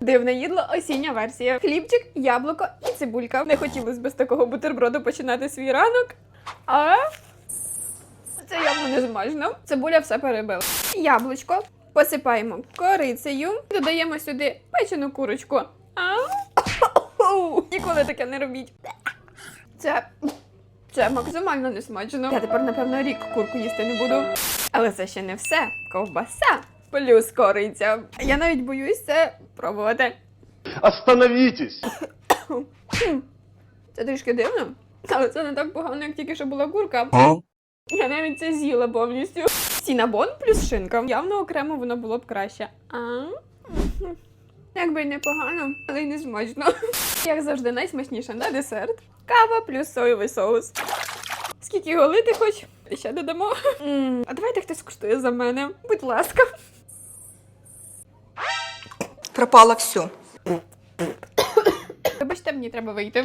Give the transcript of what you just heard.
Дивне їдло, осіння версія. Хлібчик, яблуко і цибулька. Не хотілося без такого бутерброду починати свій ранок. А це явно не змажено. Цибуля все перебила. Яблучко посипаємо корицею, додаємо сюди печену курочку. Ніколи таке не робіть. Це. Це максимально несмачно. Я тепер, напевно, рік курку їсти не буду. Але це ще не все. Ковбаса плюс кориця. Я навіть боюсь це пробувати. Остановитесь! Це трішки дивно, але це не так погано, як тільки що була курка. Я навіть це з'їла повністю. Сінабон плюс шинка. Явно окремо воно було б краще. А? Якби й непогано, але й не смачно. Як завжди, найсмачніше на десерт. Кава плюс соєвий соус. Скільки його лити хоч? Ще додамо. А давайте хтось скуштує за мене. Будь ласка. Пропало все. Вибачте, мені треба вийти.